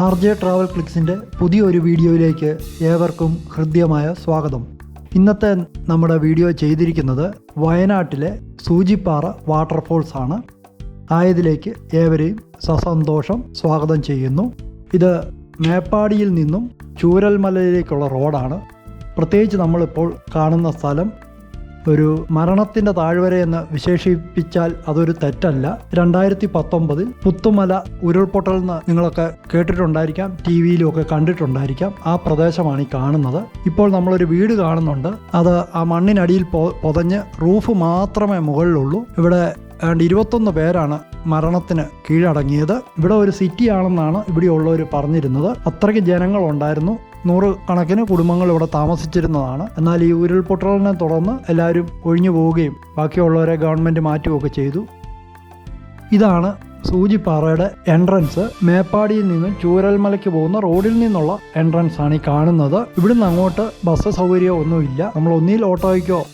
R J travel ക്ലിക്സിന്റെ പുതിയൊരു വീഡിയോയിലേക്ക് ഏവർക്കും ഹൃദ്യമായ സ്വാഗതം. ഇന്നത്തെ നമ്മുടെ വീഡിയോ ചെയ്തിരിക്കുന്നത് വയനാട്ടിലെ സൂചിപ്പാറ വാട്ടർഫോൾസ് ആണ്. ആയതിലേക്ക് ഏവരെയും സസന്തോഷം സ്വാഗതം ചെയ്യുന്നു. ഇത് മേപ്പാടിയിൽ നിന്നും ചൂരൽമലയിലേക്കുള്ള റോഡാണ്. പ്രത്യേകിച്ച് നമ്മളിപ്പോൾ കാണുന്ന സ്ഥലം ഒരു മരണത്തിന്റെ താഴ്വര എന്ന് വിശേഷിപ്പിച്ചാൽ അതൊരു തെറ്റല്ല. രണ്ടായിരത്തി പത്തൊമ്പതിൽ പുത്തുമല ഉരുൾപൊട്ടൽ എന്ന് നിങ്ങളൊക്കെ കേട്ടിട്ടുണ്ടായിരിക്കാം ടി വിയിലും ഒക്കെ കണ്ടിട്ടുണ്ടായിരിക്കാം. ആ പ്രദേശമാണ് ഈ കാണുന്നത്. ഇപ്പോൾ നമ്മളൊരു വീട് കാണുന്നുണ്ട്. അത് ആ മണ്ണിനടിയിൽ പൊതഞ്ഞ് റൂഫ് മാത്രമേ മുകളിലുള്ളൂ. ഇവിടെ ഏതാണ്ട് ഇരുപത്തൊന്ന് പേരാണ് മരണത്തിന് കീഴടങ്ങിയത്. ഇവിടെ ഒരു സിറ്റി ആണെന്നാണ് ഇവിടെയുള്ളവർ പറഞ്ഞിരുന്നത്. അത്രയ്ക്ക് ജനങ്ങളുണ്ടായിരുന്നു. നൂറ് കണക്കിന് കുടുംബങ്ങൾ ഇവിടെ താമസിച്ചിരുന്നതാണ്. എന്നാൽ ഈ ഉരുൾപൊട്ടലിനെ തുടർന്ന് എല്ലാവരും ഒഴിഞ്ഞു പോവുകയും ബാക്കിയുള്ളവരെ ഗവൺമെന്റ് മാറ്റുകയൊക്കെ ചെയ്തു. ഇതാണ് സൂചിപ്പാറയുടെ എൻട്രൻസ്. മേപ്പാടിയിൽ നിന്നും ചൂരൽമലയ്ക്ക് പോകുന്ന റോഡിൽ നിന്നുള്ള എൻട്രൻസ് ആണ് ഈ കാണുന്നത്. ഇവിടുന്ന് അങ്ങോട്ട് ബസ് സൗകര്യമോ ഒന്നുമില്ല. നമ്മൾ ഒന്നിൽ ഓട്ടോയ്ക്കോ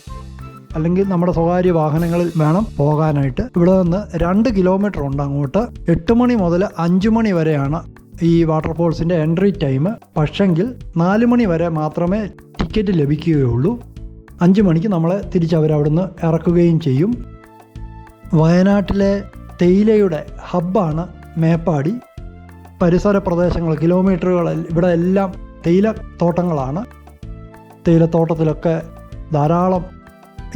അല്ലെങ്കിൽ നമ്മുടെ സ്വകാര്യ വാഹനങ്ങളിൽ വേണം പോകാനായിട്ട്. ഇവിടെ നിന്ന് രണ്ട് കിലോമീറ്റർ ഉണ്ട് അങ്ങോട്ട്. എട്ട് മണി മുതൽ അഞ്ച് മണി വരെയാണ് ഈ വാട്ടർഫോൾസിന്റെ എൻട്രി ടൈം പക്ഷെങ്കിൽ നാല് മണി വരെ മാത്രമേ ടിക്കറ്റ് ലഭിക്കുകയുള്ളൂ. അഞ്ച് മണിക്ക് നമ്മളെ തിരിച്ചവരവിടുന്ന് ഇറക്കുകയും ചെയ്യും. വയനാട്ടിലെ തേയിലയുടെ ഹബ്ബാണ് മേപ്പാടി. പരിസര പ്രദേശങ്ങൾ കിലോമീറ്ററുകൾ ഇവിടെ എല്ലാം തേയില തോട്ടങ്ങളാണ് തേയിലത്തോട്ടത്തിലൊക്കെ ധാരാളം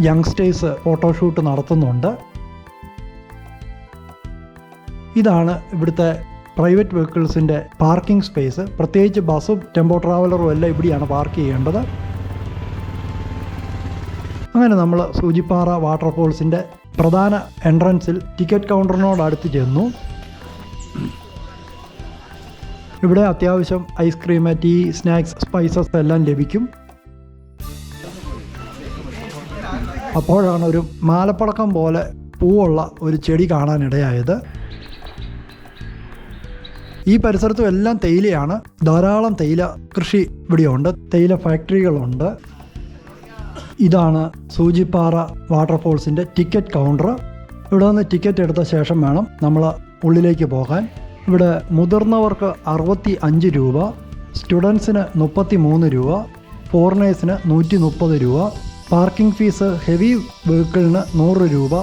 യങ്സ്റ്റേഴ്സ് ഫോട്ടോഷൂട്ട് നടത്തുന്നുണ്ട്. ഇതാണ് ഇവിടുത്തെ പ്രൈവറ്റ് വെഹിക്കിൾസിന്റെ പാർക്കിംഗ് സ്പേസ് പ്രത്യേകിച്ച് ബസ്സും ടെമ്പോ ട്രാവലറും എല്ലാം ഇവിടെയാണ് പാർക്ക് ചെയ്യേണ്ടത്. അങ്ങനെ നമ്മൾ സൂചിപ്പാറ വാട്ടർഫോൾസിന്റെ പ്രധാന എൻട്രൻസിൽ ടിക്കറ്റ് കൗണ്ടറിനോട് അടുത്ത് ചെന്നു. ഇവിടെ അത്യാവശ്യം ഐസ്ക്രീം ടീ സ്നാക്സ് സ്പൈസസ് എല്ലാം ലഭിക്കും. അപ്പോഴാണ് ഒരു മാലപ്പടക്കം പോലെ പൂവുള്ള ഒരു ചെടി കാണാനിടയായത്. ഈ പരിസരത്തും എല്ലാം തേയിലയാണ്. ധാരാളം തേയില കൃഷി ഇവിടെയുണ്ട്. തേയില ഫാക്ടറികളുണ്ട്. ഇതാണ് സൂചിപ്പാറ വാട്ടർഫോൾസിന്റെ ടിക്കറ്റ് കൗണ്ടർ. ഇവിടെ നിന്ന് ടിക്കറ്റ് എടുത്ത ശേഷം വേണം നമ്മൾ ഉള്ളിലേക്ക് പോകാൻ. ഇവിടെ മുതിർന്നവർക്ക് അറുപത്തി അഞ്ച് രൂപ സ്റ്റുഡൻസിന് മുപ്പത്തി മൂന്ന് രൂപ ഫോറിനേഴ്സിന് നൂറ്റി മുപ്പത് രൂപ പാർക്കിംഗ് ഫീസ് ഹെവി വെഹിക്കിളിന് നൂറ് രൂപ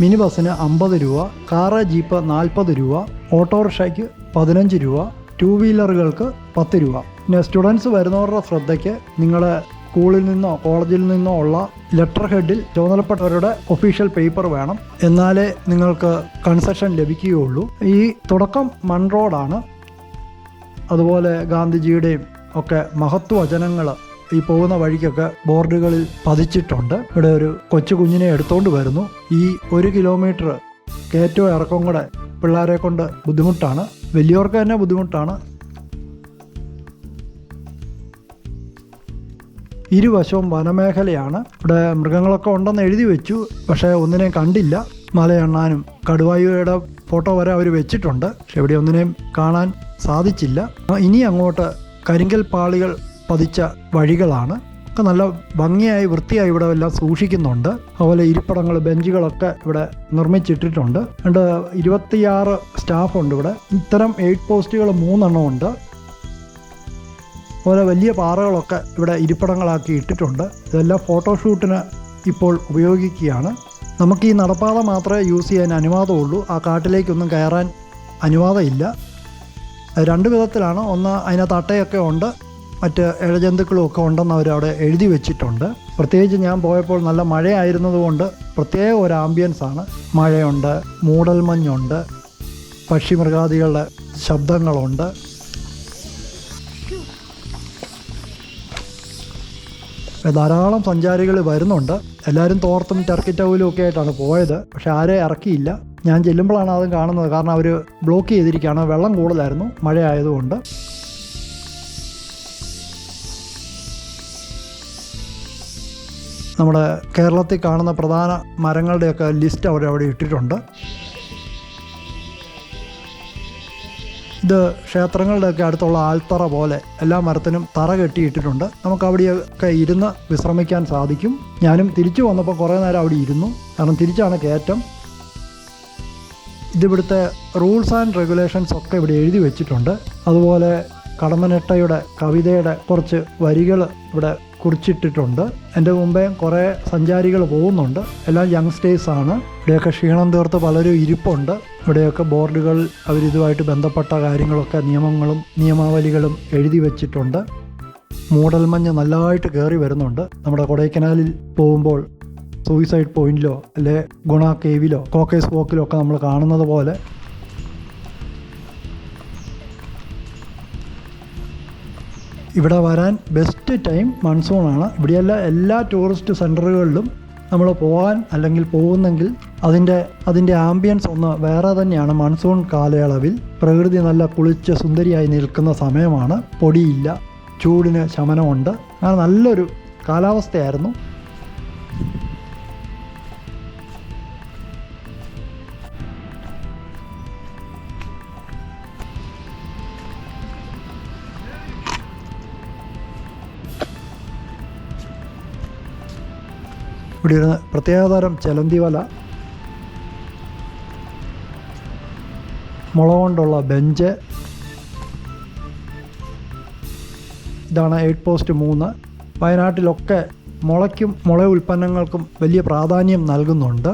മിനി ബസ്സിന് അമ്പത് രൂപ കാറ് ജീപ്പ് നാൽപ്പത് രൂപ ഓട്ടോറിക്ഷയ്ക്ക് പതിനഞ്ച് രൂപ ടു വീലറുകൾക്ക് പത്ത് രൂപ. പിന്നെ സ്റ്റുഡൻസ് വരുന്നവരുടെ ശ്രദ്ധയ്ക്ക് നിങ്ങൾ സ്കൂളിൽ നിന്നോ കോളേജിൽ നിന്നോ ഉള്ള ലെറ്റർ ഹെഡിൽ ചുമതലപ്പെട്ടവരുടെ ഒഫീഷ്യൽ പേപ്പർ വേണം. എന്നാലേ നിങ്ങൾക്ക് കൺസെഷൻ ലഭിക്കുകയുള്ളൂ. ഈ തുടക്കം മൺ റോഡാണ്. അതുപോലെ ഗാന്ധിജിയുടെയും ഒക്കെ മഹത്വചനങ്ങൾ ഈ പോകുന്ന വഴിക്കൊക്കെ ബോർഡുകളിൽ പതിച്ചിട്ടുണ്ട്. ഇവിടെ ഒരു കൊച്ചു കുഞ്ഞിനെ എടുത്തോണ്ട് വരുന്നു. ഈ ഒരു കിലോമീറ്റർ കയറ്റവും ഇറക്കവും കൂടെ പിള്ളേരെ കൊണ്ട് ബുദ്ധിമുട്ടാണ്. വലിയവർക്ക് തന്നെ ബുദ്ധിമുട്ടാണ്. ഇരുവശവും വനമേഖലയാണ്. ഇവിടെ മൃഗങ്ങളൊക്കെ ഉണ്ടെന്ന് എഴുതി വെച്ചു. പക്ഷേ ഒന്നിനെയും കണ്ടില്ല. മലയണ്ണാനും കടുവായുടെ ഫോട്ടോ വരെ അവർ വെച്ചിട്ടുണ്ട്. പക്ഷെ ഇവിടെ ഒന്നിനെയും കാണാൻ സാധിച്ചില്ല. ഇനി അങ്ങോട്ട് കരിങ്കൽ പാളികൾ പതിച്ച വഴികളാണ്. ഒക്കെ നല്ല ഭംഗിയായി വൃത്തിയായി ഇവിടെ എല്ലാം സൂക്ഷിക്കുന്നുണ്ട്. അതുപോലെ ഇരിപ്പിടങ്ങൾ ബെഞ്ചുകളൊക്കെ ഇവിടെ നിർമ്മിച്ചിട്ടിട്ടുണ്ട്. രണ്ട് ഇരുപത്തിയാറ് സ്റ്റാഫുണ്ട് ഇവിടെ. ഇത്തരം എയ്റ്റ് പോസ്റ്റുകൾ മൂന്നെണ്ണം ഉണ്ട്. അതുപോലെ വലിയ പാറകളൊക്കെ ഇവിടെ ഇരിപ്പിടങ്ങളാക്കി ഇട്ടിട്ടുണ്ട്. ഇതെല്ലാം ഫോട്ടോഷൂട്ടിന് ഇപ്പോൾ ഉപയോഗിക്കുകയാണ്. നമുക്ക് ഈ നടപ്പാത മാത്രമേ യൂസ് ചെയ്യാൻ അനുവാദമുള്ളൂ. ആ കാട്ടിലേക്കൊന്നും കയറാൻ അനുവാദമില്ല. രണ്ട് വിധത്തിലാണ്. ഒന്ന് അതിനകത്ത് അട്ടയൊക്കെ ഉണ്ട്. മറ്റ് ഇഴജന്തുക്കളും ഒക്കെ ഉണ്ടെന്ന് അവരവിടെ എഴുതി വെച്ചിട്ടുണ്ട്. പ്രത്യേകിച്ച് ഞാൻ പോയപ്പോൾ നല്ല മഴയായിരുന്നതുകൊണ്ട് പ്രത്യേക ഒരു ആംബിയൻസ് ആണ്. മഴയുണ്ട് മൂടൽമഞ്ഞുണ്ട് പക്ഷിമൃഗാദികളുടെ ശബ്ദങ്ങളുണ്ട്. ധാരാളം സഞ്ചാരികൾ വരുന്നുണ്ട്. എല്ലാവരും തോർത്തും ടർക്കി ടൗലും ഒക്കെ ആയിട്ടാണ് പോയത്. പക്ഷെ ആരെ ഇറക്കിയില്ല. ഞാൻ ചെല്ലുമ്പോഴാണ് അതും കാണുന്നത്. കാരണം അവർ ബ്ലോക്ക് ചെയ്തിരിക്കുകയാണ്. വെള്ളം കൂടുതലായിരുന്നു. മഴ ആയതുകൊണ്ട് നമ്മുടെ കേരളത്തിൽ കാണുന്ന പ്രധാന മരങ്ങളുടെയൊക്കെ ലിസ്റ്റ് അവർ അവിടെ ഇട്ടിട്ടുണ്ട്. ഇത് ക്ഷേത്രങ്ങളുടെയൊക്കെ അടുത്തുള്ള ആൾത്തറ പോലെ എല്ലാ മരത്തിനും തറ കെട്ടിയിട്ടിട്ടുണ്ട്. നമുക്ക് അവിടെയൊക്കെ ഇരുന്ന് വിശ്രമിക്കാൻ സാധിക്കും. ഞാനും തിരിച്ചു വന്നപ്പോൾ കുറേ നേരം അവിടെ ഇരുന്നു. കാരണം തിരിച്ചാണ് കയറ്റം. ഇതിവിടുത്തെ റൂൾസ് ആൻഡ് റെഗുലേഷൻസ് ഒക്കെ ഇവിടെ എഴുതി വെച്ചിട്ടുണ്ട്. അതുപോലെ കടമനെട്ടയുടെ കവിതയുടെ കുറച്ച് വരികൾ ഇവിടെ കുറിച്ചിട്ടിട്ടുണ്ട്. എന്റെ മുമ്പേ കുറേ സഞ്ചാരികൾ പോകുന്നുണ്ട്. എല്ലാം യങ്സ്റ്റേഴ്സാണ്. ഇവിടെയൊക്കെ ക്ഷീണം തീർത്ത് പലരും ഇരിപ്പുണ്ട്. ഇവിടെയൊക്കെ ബോർഡുകൾ അവരിതുമായിട്ട് ബന്ധപ്പെട്ട കാര്യങ്ങളൊക്കെ നിയമങ്ങളും നിയമാവലികളും എഴുതി വച്ചിട്ടുണ്ട്. മൂടൽമഞ്ഞ് നല്ലതായിട്ട് കയറി വരുന്നുണ്ട്. നമ്മുടെ കൊടൈക്കനാലിൽ പോകുമ്പോൾ സൂയിസൈഡ് പോയിന്റിലോ അല്ലെ ഗുണ കേവിലോ കോക്കേസ് വോക്കിലോ ഒക്കെ നമ്മൾ കാണുന്നത് പോലെ ഇവിടെ വരാൻ ബെസ്റ്റ് ടൈം മൺസൂണാണ്. ഇവിടെയല്ല എല്ലാ ടൂറിസ്റ്റ് സെന്ററുകളിലും നമ്മൾ പോകാൻ അല്ലെങ്കിൽ പോകുന്നെങ്കിൽ അതിന്റെ അതിന്റെ ആംബിയൻസ് ഒന്ന് വേറെ തന്നെയാണ്. മൺസൂൺ കാലയളവിൽ പ്രകൃതി നല്ല കുളിച്ച് സുന്ദരിയായി നിൽക്കുന്ന സമയമാണ്. പൊടിയില്ല ചൂടിന് ശമനമുണ്ട്. അങ്ങനെ നല്ലൊരു കാലാവസ്ഥയായിരുന്നു. ഇവിടെ ഒരു പ്രത്യേകതരം ചെലന്തി വല മുള കൊണ്ടുള്ള ബെഞ്ച്. ഇതാണ് എയ്റ്റ് പോസ്റ്റ് മൂന്ന്. വയനാട്ടിലൊക്കെ മുളയ്ക്കും മുള ഉൽപ്പന്നങ്ങൾക്കും വലിയ പ്രാധാന്യം നൽകുന്നുണ്ട്.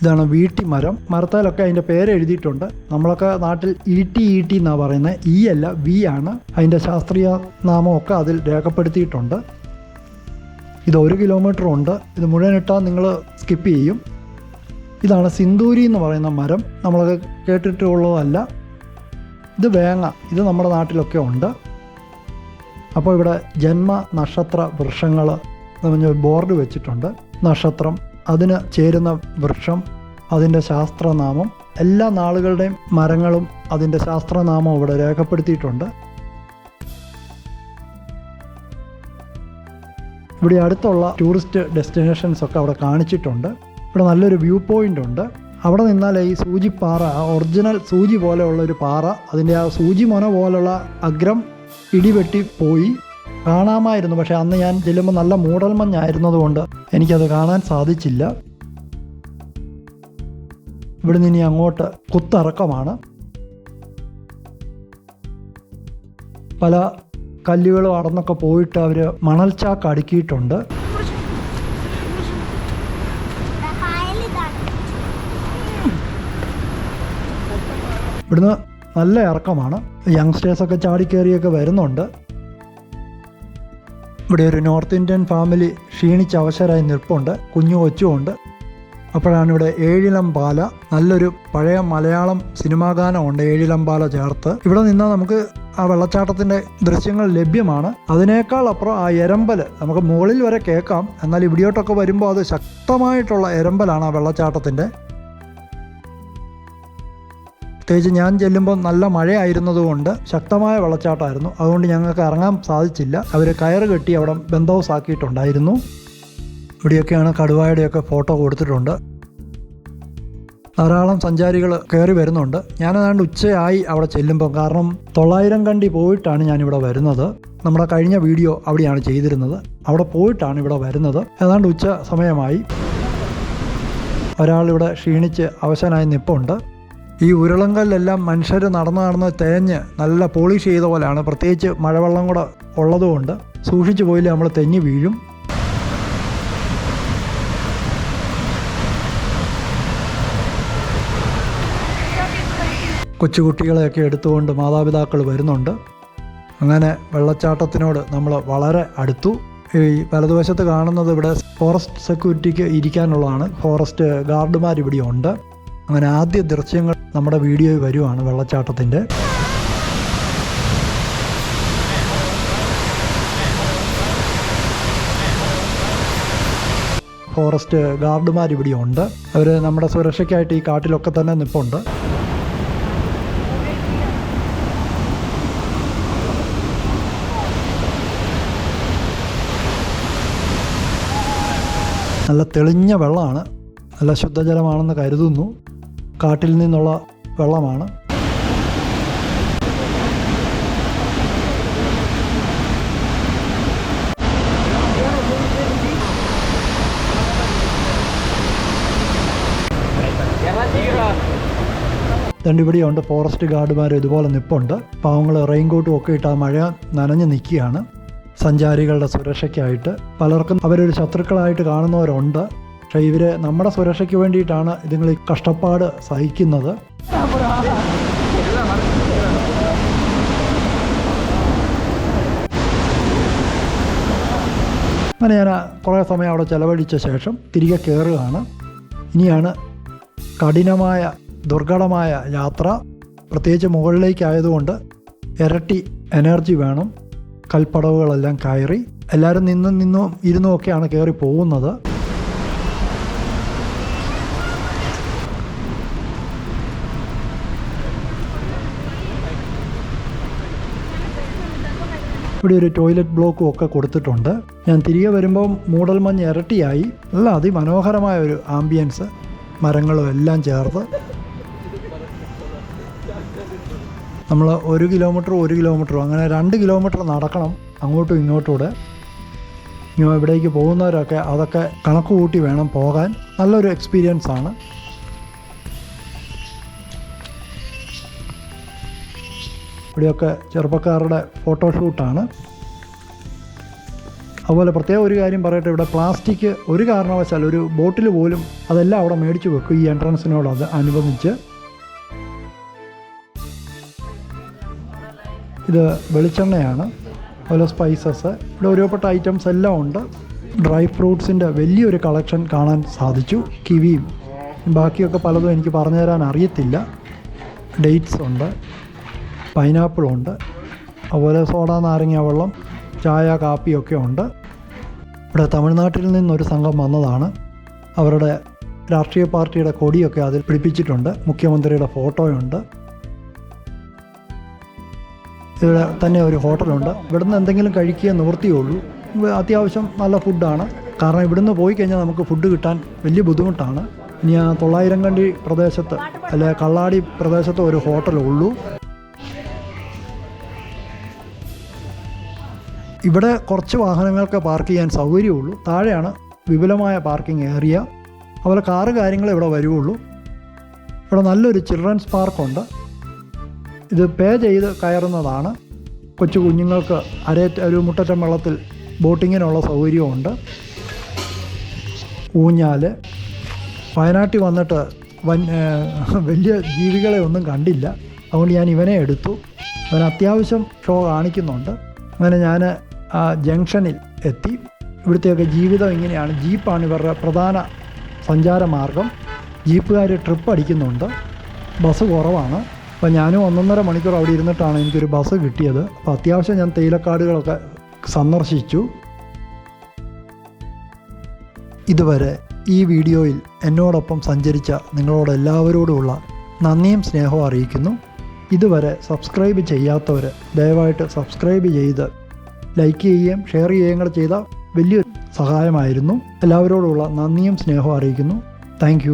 ഇതാണ് വീട്ടി മരം. മരത്താലൊക്കെ അതിന്റെ പേര് എഴുതിയിട്ടുണ്ട്. നമ്മളൊക്കെ നാട്ടിൽ ഇ ടി ഇ ടി എന്നാണ് പറയുന്നത്. ഇ അല്ല വി ആണ്. അതിന്റെ ശാസ്ത്രീയ നാമമൊക്കെ അതിൽ രേഖപ്പെടുത്തിയിട്ടുണ്ട്. ഇത് ഒരു കിലോമീറ്റർ ഉണ്ട്. ഇത് മുഴുവൻ ഇട്ടാൽ നിങ്ങൾ സ്കിപ്പ് ചെയ്യും. ഇതാണ് സിന്ദൂരി എന്ന് പറയുന്ന മരം. നമ്മളൊക്കെ കേട്ടിട്ടുള്ളതല്ല. ഇത് വേങ്ങ. ഇത് നമ്മുടെ നാട്ടിലൊക്കെ ഉണ്ട്. അപ്പോൾ ഇവിടെ ജന്മ നക്ഷത്ര വൃക്ഷങ്ങൾ എന്ന് ബോർഡ് വെച്ചിട്ടുണ്ട്. നക്ഷത്രം അതിന് ചേരുന്ന വൃക്ഷം അതിന്റെ ശാസ്ത്രനാമം എല്ലാ നാളുകളുടെയും മരങ്ങളും അതിന്റെ ശാസ്ത്രനാമം ഇവിടെ രേഖപ്പെടുത്തിയിട്ടുണ്ട്. ഇവിടെ അടുത്തുള്ള ടൂറിസ്റ്റ് ഡെസ്റ്റിനേഷൻസ് ഒക്കെ അവിടെ കാണിച്ചിട്ടുണ്ട്. ഇവിടെ നല്ലൊരു വ്യൂ പോയിന്റ് ഉണ്ട്. അവിടെ നിന്നാൽ ഈ സൂചിപ്പാറ ഒറിജിനൽ സൂചി പോലെയുള്ള ഒരു പാറ അതിന്റെ ആ സൂചി മൊന പോലുള്ള അഗ്രം ഇടിവെട്ടി പോയി. കാണാമായിരുന്നു പക്ഷെ അന്ന് ഞാൻ ചെല്ലുമ്പോൾ നല്ല മൂടൽമഞ്ഞായിരുന്നതുകൊണ്ട് എനിക്കത് കാണാൻ സാധിച്ചില്ല. ഇവിടെ നിന്ന് ഇനി അങ്ങോട്ട് കുത്തറക്കമാണ്. പല കല്ലുകളും അടന്നൊക്കെ പോയിട്ട് അവർ മണൽച്ചാക്ക് അടുക്കിയിട്ടുണ്ട്. ഇവിടുന്ന് നല്ല ഇറക്കമാണ്. യങ്സ്റ്റേഴ്സൊക്കെ ചാടിക്കേറിയൊക്കെ വരുന്നുണ്ട്. ഇവിടെ ഒരു നോർത്ത് ഇന്ത്യൻ ഫാമിലി ക്ഷീണിച്ച അവശരായി നിൽപ്പുണ്ട്. കുഞ്ഞു കൊച്ചുമുണ്ട്. അപ്പോഴാണ് ഇവിടെ ഏഴിലം പാല. നല്ലൊരു പഴയ മലയാളം സിനിമാ ഗാനമുണ്ട് ഏഴിലം പാല ചേർത്ത്. ഇവിടെ നിന്നാൽ നമുക്ക് ആ വെള്ളച്ചാട്ടത്തിന്റെ ദൃശ്യങ്ങൾ ലഭ്യമാണ്. അതിനേക്കാൾ അപ്പുറം ആ എരമ്പൽ നമുക്ക് മുകളിൽ വരെ കേൾക്കാം. എന്നാൽ ഇവിടെയോട്ടൊക്കെ വരുമ്പോൾ അത് ശക്തമായിട്ടുള്ള എരമ്പലാണ് ആ വെള്ളച്ചാട്ടത്തിന്റെ പ്രത്യേകിച്ച് ഞാൻ ചെല്ലുമ്പോൾ നല്ല മഴയായിരുന്നതുകൊണ്ട് ശക്തമായ വെള്ളച്ചാട്ടമായിരുന്നു. അതുകൊണ്ട് ഞങ്ങൾക്ക് ഇറങ്ങാൻ സാധിച്ചില്ല. അവർ കയറ് കെട്ടി അവിടെ ബന്ധവസാക്കിയിട്ടുണ്ടായിരുന്നു ഇവിടെയൊക്കെയാണ് കടുവായുടെയൊക്കെ ഫോട്ടോ കൊടുത്തിട്ടുണ്ട്. ധാരാളം സഞ്ചാരികൾ കയറി വരുന്നുണ്ട്. ഞാനതാണ്ട് ഉച്ചയായി അവിടെ ചെല്ലുമ്പോൾ കാരണം തൊള്ളായിരം കണ്ടി പോയിട്ടാണ് ഞാനിവിടെ വരുന്നത്. നമ്മുടെ കഴിഞ്ഞ വീഡിയോ അവിടെയാണ് ചെയ്തിരുന്നത്. അവിടെ പോയിട്ടാണ് ഇവിടെ വരുന്നത്. ഏതാണ്ട് ഉച്ച സമയമായി. ഒരാളിവിടെ ക്ഷീണിച്ച് അവശനായി നിപ്പുണ്ട്. ഈ ഉരുളങ്കല്ലെല്ലാം മനുഷ്യർ നടന്നു നടന്ന് തേഞ്ഞ് നല്ല പോളിഷ് ചെയ്ത പോലെയാണ് പ്രത്യേകിച്ച് മഴവെള്ളം കൂടെ ഉള്ളതുകൊണ്ട് സൂക്ഷിച്ചു പോയില്ല നമ്മൾ തെന്നി വീഴും. കൊച്ചുകുട്ടികളെയൊക്കെ എടുത്തുകൊണ്ട് മാതാപിതാക്കൾ വരുന്നുണ്ട്. അങ്ങനെ വെള്ളച്ചാട്ടത്തിനോട് നമ്മൾ വളരെ അടുത്തു. ഈ വലതുവശത്ത് കാണുന്നത് ഇവിടെ ഫോറസ്റ്റ് സെക്യൂരിറ്റിക്ക് ഇരിക്കാനുള്ളതാണ്. ഫോറസ്റ്റ് ഗാർഡുമാർ ഇവിടെ ഉണ്ട്. അങ്ങനെ ആദ്യ ദൃശ്യങ്ങൾ നമ്മുടെ വീഡിയോയിൽ വരുവാണ് വെള്ളച്ചാട്ടത്തിന്റെ. ഫോറസ്റ്റ് ഗാർഡുമാർ ഇവിടെ ഉണ്ട്. അവർ നമ്മുടെ സുരക്ഷയ്ക്കായിട്ട് ഈ കാട്ടിലൊക്കെ തന്നെ നിൽപ്പുണ്ട് നല്ല തെളിഞ്ഞ വെള്ളമാണ്. നല്ല ശുദ്ധജലമാണെന്ന് കരുതുന്നു. കാട്ടിൽ നിന്നുള്ള വെള്ളമാണ്. തണ്ടിപിടിയുണ്ട് ഫോറസ്റ്റ് ഗാർഡുമാർ ഇതുപോലെ നിപ്പുണ്ട്. പാവങ്ങൾ റെയിൻകോട്ടും ഒക്കെ ഇട്ട് ആ മഴ നനഞ്ഞ് നിൽക്കുകയാണ്. സഞ്ചാരികളുടെ സുരക്ഷയ്ക്കായിട്ട്. പലർക്കും അവരൊരു ശത്രുക്കളായിട്ട് കാണുന്നവരുണ്ട്. പക്ഷേ ഇവർ നമ്മുടെ സുരക്ഷയ്ക്ക് വേണ്ടിയിട്ടാണ് ഇതുങ്ങൾ ഈ കഷ്ടപ്പാട് സഹിക്കുന്നത്. അങ്ങനെ ഞാൻ കുറേ സമയം അവിടെ ചെലവഴിച്ച ശേഷം തിരികെ കയറുകയാണ് ഇനിയാണ് കഠിനമായ ദുർഘടമായ യാത്ര. പ്രത്യേകിച്ച് മുകളിലേക്കായതുകൊണ്ട് ഇരട്ടി എനർജി വേണം. കൽപ്പടവുകളെല്ലാം കയറി എല്ലാവരും നിന്നും നിന്നും ഇരുന്നും ഒക്കെയാണ് കയറി പോകുന്നത്. ഇവിടെ ഒരു ടോയ്ലറ്റ് ബ്ലോക്കും ഒക്കെ കൊടുത്തിട്ടുണ്ട്. ഞാൻ തിരികെ വരുമ്പോൾ മൂടൽമഞ്ഞ് ഇരട്ടിയായി. നല്ല അതിമനോഹരമായ ഒരു ആംബിയൻസ് മരങ്ങളും എല്ലാം ചേർത്ത്. നമ്മൾ ഒരു കിലോമീറ്റർ ഒരു കിലോമീറ്റർ അങ്ങനെ രണ്ട് കിലോമീറ്റർ നടക്കണം അങ്ങോട്ടും ഇങ്ങോട്ടൂടെ ഇനി ഇവിടേക്ക് പോകുന്നവരൊക്കെ അതൊക്കെ കണക്ക് കൂട്ടി വേണം പോകാൻ. നല്ലൊരു എക്സ്പീരിയൻസ് ആണ്. ഇവിടെയൊക്കെ ചെറുപ്പക്കാരുടെ ഫോട്ടോഷൂട്ടാണ് അതുപോലെ പ്രത്യേക ഒരു കാര്യം പറയട്ടെ ഇവിടെ പ്ലാസ്റ്റിക് ഒരു കാരണവശാൽ ഒരു ബോട്ടിൽ പോലും അതെല്ലാം അവിടെ മേടിച്ച് വെക്കും ഈ എൻട്രൻസിനോട് അത് അനുബന്ധിച്ച്. ഇത് വെളിച്ചെണ്ണയാണ്. അതുപോലെ സ്പൈസസ് ഇവിടെ ഒരുപാട് ഐറ്റംസ് എല്ലാം ഉണ്ട്. ഡ്രൈ ഫ്രൂട്ട്സിന്റെ വലിയൊരു കളക്ഷൻ കാണാൻ സാധിച്ചു. കിവിയും. ബാക്കിയൊക്കെ പലതും എനിക്ക് പറഞ്ഞു തരാൻ അറിയത്തില്ല. ഡേറ്റ്സ് ഉണ്ട്. പൈനാപ്പിളുണ്ട് അതുപോലെ സോഡ നാരങ്ങ വെള്ളം ചായ കാപ്പിയൊക്കെ ഉണ്ട്. ഇവിടെ തമിഴ്നാട്ടിൽ നിന്നൊരു സംഘം വന്നതാണ്. അവരുടെ രാഷ്ട്രീയ പാർട്ടിയുടെ കൊടിയൊക്കെ അതിൽ പിടിപ്പിച്ചിട്ടുണ്ട്. മുഖ്യമന്ത്രിയുടെ ഫോട്ടോയുണ്ട്. ഇവിടെ തന്നെ ഒരു ഹോട്ടലുണ്ട്. ഇവിടുന്ന് എന്തെങ്കിലും കഴിക്കുക നിവൃത്തിയുള്ളൂ അത്യാവശ്യം നല്ല ഫുഡാണ്. കാരണം ഇവിടുന്ന് പോയി കഴിഞ്ഞാൽ നമുക്ക് ഫുഡ് കിട്ടാൻ വലിയ ബുദ്ധിമുട്ടാണ്. ഇനി ആ തൊള്ളായിരം കണ്ടി പ്രദേശത്ത് അല്ലെ കള്ളാടി പ്രദേശത്ത് ഒരു ഹോട്ടലുള്ളൂ ഇവിടെ കുറച്ച് വാഹനങ്ങൾക്ക് പാർക്ക് ചെയ്യാൻ സൗകര്യമുള്ളൂ താഴെയാണ് വിപുലമായ പാർക്കിംഗ് ഏരിയ. അതുപോലെ കാറ് കാര്യങ്ങൾ ഇവിടെ വരുവുള്ളൂ. ഇവിടെ നല്ലൊരു ചിൽഡ്രൻസ് പാർക്കുണ്ട്. ഇത് പേ ചെയ്ത് കയറുന്നതാണ്. കൊച്ചു കുഞ്ഞുങ്ങൾക്ക് അരേറ്റ ഒരു മുട്ടറ്റം വെള്ളത്തിൽ ബോട്ടിങ്ങിനുള്ള സൗകര്യമുണ്ട് ഊഞ്ഞാൽ വയനാട്ടിൽ വന്നിട്ട് വൻ വലിയ ജീവികളെ ഒന്നും കണ്ടില്ല. അതുകൊണ്ട് ഞാൻ ഇവനെ എടുത്തു. അവൻ അത്യാവശ്യം ഷോ കാണിക്കുന്നുണ്ട്. അങ്ങനെ ഞാൻ ആ ജംഗ്ഷനിൽ എത്തി. ഇവിടുത്തെയൊക്കെ ജീവിതം ഇങ്ങനെയാണ്. ജീപ്പാണ് ഇവരുടെ പ്രധാന സഞ്ചാരമാർഗം. ജീപ്പുകാർ ട്രിപ്പ് അടിക്കുന്നുണ്ട്. ബസ് കുറവാണ്. അപ്പോൾ ഞാനും ഒന്നൊന്നര മണിക്കൂർ അവിടെ ഇരുന്നിട്ടാണ് എനിക്കൊരു ബസ് കിട്ടിയത്. അപ്പോൾ അത്യാവശ്യം ഞാൻ തേയിലക്കാടുകളൊക്കെ സന്ദർശിച്ചു. ഇതുവരെ ഈ വീഡിയോയിൽ എന്നോടൊപ്പം സഞ്ചരിച്ച നിങ്ങളോട് എല്ലാവരോടുമുള്ള നന്ദിയും സ്നേഹവും അറിയിക്കുന്നു. ഇതുവരെ സബ്സ്ക്രൈബ് ചെയ്യാത്തവർ ദയവായിട്ട് സബ്സ്ക്രൈബ് ചെയ്ത് ലൈക്ക് ചെയ്യുകയും ഷെയർ ചെയ്യുകയും കൂടെ ചെയ്ത വലിയൊരു സഹായമായിരുന്നു. എല്ലാവരോടുമുള്ള നന്ദിയും സ്നേഹവും അറിയിക്കുന്നു. താങ്ക്